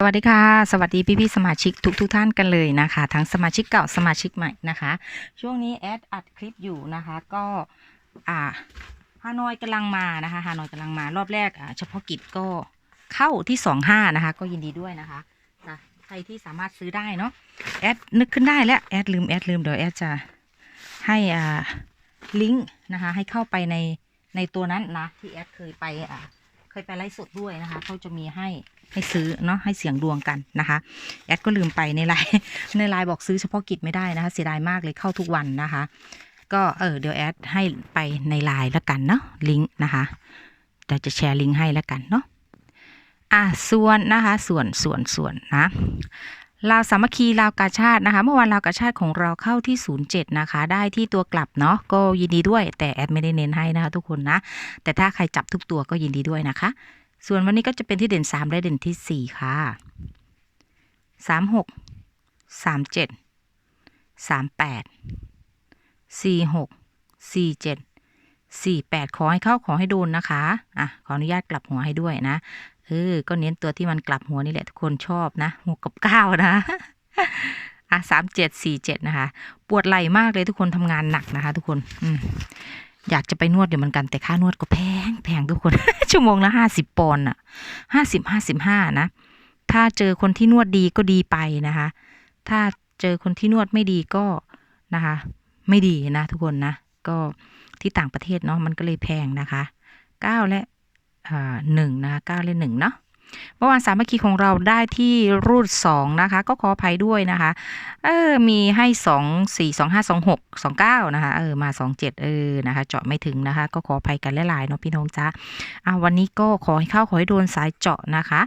สวัสดีค่ะ สวัสดีพี่พี่ๆสมาชิกทุกทุกท่านกันเลยนะคะ ทั้งสมาชิกเก่าสมาชิกใหม่นะคะ ช่วงนี้แอดอัดคลิปอยู่นะคะ ก็อ่าฮานอยกำลังมานะคะฮานอยกำลังมารอบแรกอ่าเฉพาะกิจก็เข้าที่สองห้านะคะ ก็ยินดีด้วยนะคะจ้ะใครที่สามารถซื้อได้เนาะแอดนึกขึ้นได้แล้วแอดลืมแอดลืมเดี๋ยวแอดจะให้อ่าลิงก์นะคะ ให้เข้าไปในในตัวนั้นนะที่แอดเคยไปอ่า ยไปไลฟ์สดด้วยนะคะเขาจะมีให้ให้ซื้อเนาะให้เสียงดวงกันนะคะ แอดก็ลืมไปในไลน์ในไลน์บอกซื้อเฉพาะกิจไม่ได้นะคะเสียดายมากเลยเข้าทุกวันนะคะ ก็เออเดี๋ยวแอดให้ไปในไลน์แล้วกันเนาะลิงก์นะคะเดี๋ยวจะแชร์ลิงก์ให้แล้วกันเนาะอะส่วนนะคะส่วนส่วนส่วนนะ ลาวสามัคคีลาวกาชาตินะคะเมื่อวานลาวกาชาติของเราเข้าที่ 07 นะคะ ได้ที่ตัวกลับเนาะก็ยินดีด้วย แต่แอดไม่ได้เน้นให้นะคะทุกคนนะ แต่ถ้าใครจับทุกตัวก็ยินดีด้วยนะคะ ส่วนวันนี้ก็จะเป็นที่เด่นสามและเด่นที่สี่ค่ะสามหกสามเจ็ดสามแปดสี่หกสี่เจ็ดสี่แปดขอให้เข้าขอให้โดนนะคะ อะ ขออนุญาตกลับหัวให้ด้วยนะ เออ ก็เน้นตัวที่มันกลับหัวนี่แหละทุกคนชอบนะหกกับเก้านะอะสามเจ็ดสี่เจ็ดนะคะ ปวดไหล่มากเลยทุกคนทำงานหนักนะคะ ทุกคนอือยากจะไปนวดอยู่เหมือนกันแต่ค่านวดก็แพงแพงทุกคน ชั่วโมงละห้าสิบปอนด์อะห้าสิบห้าสิบห้านะ ถ้าเจอคนที่นวดดีก็ดีไปนะคะ ถ้าเจอคนที่นวดไม่ดีก็นะคะ ไม่ดีนะทุกคนนะ ก็ที่ต่างประเทศเนาะมันก็เลยแพงนะคะเก้าและ หนึ่งนะคะเก้าและหนึ่งเนาะเมื่อวานสามัคคีของเราได้ที่รูดสองนะคะ ก็ขออภัยด้วยนะคะ เออ มีให้สองสี่สองห้าสองหกสองเก้านะคะ เออ มาสองเจ็ดเออ นะคะ เจาะไม่ถึงนะคะ ก็ขออภัยกันหลายๆเนาะพี่น้องจ้าอ่าวันนี้ก็ขอให้เข้าขอให้โดนสายเจาะนะคะ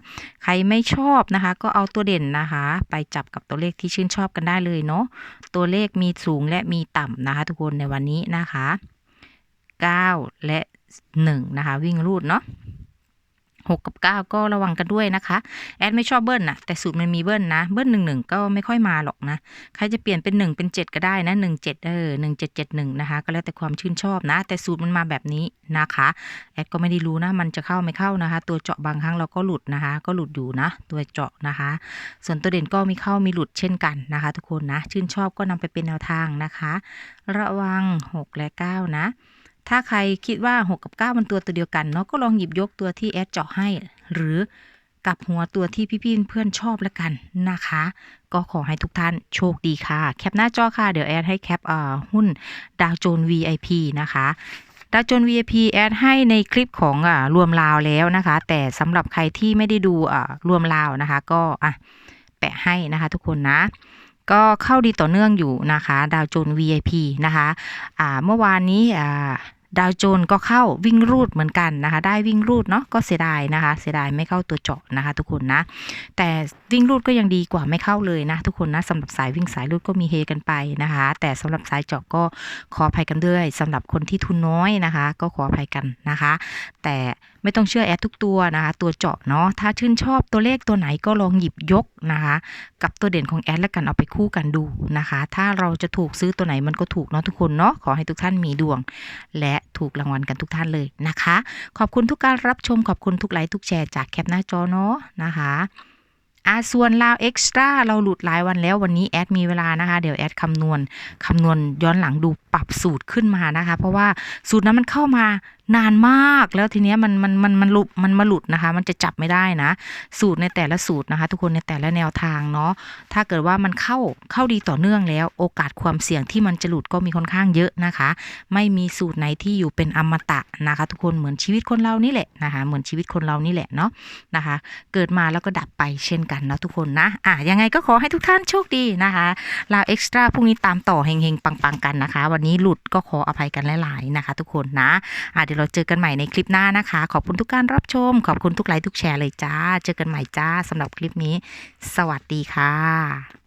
ใครไม่ชอบนะคะ ก็เอาตัวเด่นนะคะ ไปจับกับตัวเลขที่ชื่นชอบกันได้เลยเนาะ ตัวเลขมีสูงและมีต่ำนะคะ ทุกคนในวันนี้นะคะเก้าและ หนึ่งนะคะ วิ่งรูดเนาะหกกับเก้าก็ระวังกันด้วยนะคะ แอดไม่ชอบเบิ้ลนะแต่สูตรมันมีเบิ้ลนะ เบิ้ลหนึ่งหนึ่งก็ไม่ค่อยมาหรอกนะ ใครจะเปลี่ยนเป็นหนึ่งเป็นเจ็ดก็ได้นะหนึ่งเจ็ดเออหนึ่งเจ็ดเจ็ดหนึ่งนะคะ ก็แล้วแต่ความชื่นชอบนะ แต่สูตรมันมาแบบนี้นะคะ แอดก็ไม่ได้รู้นะ มันจะเข้าไม่เข้านะคะ ตัวเจาะบางครั้งเราก็หลุดนะคะ ก็หลุดอยู่นะ ตัวเจาะนะคะ ส่วนตัวเด่นก็มีเข้ามีหลุดเช่นกันนะคะ ทุกคนนะ ชื่นชอบก็นำไปเป็นแนวทางนะคะ ระวังหกและเก้านะ ถ้าใครคิดว่า 6 กับ 9 มันตัวตัวเดียวกันเนาะก็ลองหยิบยกตัวที่แอดเจาะให้ หรือกับหัวตัวที่พี่ๆเพื่อนชอบแล้วกันนะคะ ก็ขอให้ทุกท่านโชคดีค่ะ แคปหน้าจอค่ะ เดี๋ยวแอดให้แคปหุ้นดาวโจน VIP นะคะดาวโจน VIP แอดให้ในคลิปของอรวมลาวแล้วนะคะ แต่สำหรับใครที่ไม่ได้ดูรวมลาวนะคะ ก็อะแปะให้นะคะทุกคนนะก็เข้าดีต่อเนื่องอยู่นะคะ ดาวโจน VIP นะคะ อ่า เมื่อวานนี้ อ่า ดาวโจนก็เข้าวิ่งรูดเหมือนกันนะคะ ได้วิ่งรูดเนาะก็เสียดายนะคะ เสียดายไม่เข้าตัวเจาะนะคะ ทุกคนนะ แต่วิ่งรูดก็ยังดีกว่าไม่เข้าเลยนะ ทุกคนนะสำหรับสายวิ่งสายรูดก็มีเฮกันไปนะคะ แต่สำหรับสายเจาะก็ขออภัยกันด้วยสำหรับคนที่ทุนน้อยนะคะ ก็ขออภัยกันนะคะ แต่ไม่ต้องเชื่อแอดทุกตัวนะคะ ตัวเจาะเนาะถ้าชื่นชอบตัวเลขตัวไหนก็ลองหยิบยกนะคะ กับตัวเด่นของแอดแล้วกันเอาไปคู่กันดูนะคะ ถ้าเราจะถูกซื้อตัวไหนมันก็ถูกเนาะทุกคนเนาะขอให้ทุกท่านมีดวง และถูกรางวัลกันทุกท่านเลยนะคะ ขอบคุณทุกการรับชมขอบคุณทุกไลค์ทุกแชร์จากแคปหน้าจอเนาะนะคะอาส่วนลาวเอ็กซ์ตร้าเราหลุดหลายวันแล้ววันนี้แอดมีเวลานะคะ เดี๋ยวแอดคำนวณคำนวณย้อนหลังดูปรับสูตรขึ้นมานะคะ เพราะว่าสูตรนั้นมันเข้ามานานมากแล้วทีเนี้ยมันมันมันมันหลุดมันมาหลุดนะคะ มันจะจับไม่ได้นะ สูตรในแต่ละสูตรนะคะ ทุกคนในแต่ละแนวทางเนาะถ้าเกิดว่ามันเข้าเข้าดีต่อเนื่องแล้ว โอกาสความเสี่ยงที่มันจะหลุดก็มีค่อนข้างเยอะนะคะ ไม่มีสูตรไหนที่อยู่เป็นอมตะนะคะ ทุกคนเหมือนชีวิตคนเรานี่แหละนะคะ เหมือนชีวิตคนเรานี่แหละเนาะนะคะ เกิดมาแล้วก็ดับไปเช่นกันเนาะทุกคนนะอะยังไงก็ขอให้ทุกท่านโชคดีนะคะลาวเอ็กซ์ตร้าพรุ่งนี้ตามต่อเฮงๆปังๆกันนะคะวันนี้หลุดก็ขออภัยกันหลายๆนะคะ ทุกคนนะอะเดี๋ยวเราเจอกันใหม่ในคลิปหน้านะคะ ขอบคุณทุกการรับชม ขอบคุณทุกไลค์ทุกแชร์เลยจ้า เจอกันใหม่จ้าสำหรับคลิปนี้ สวัสดีค่ะ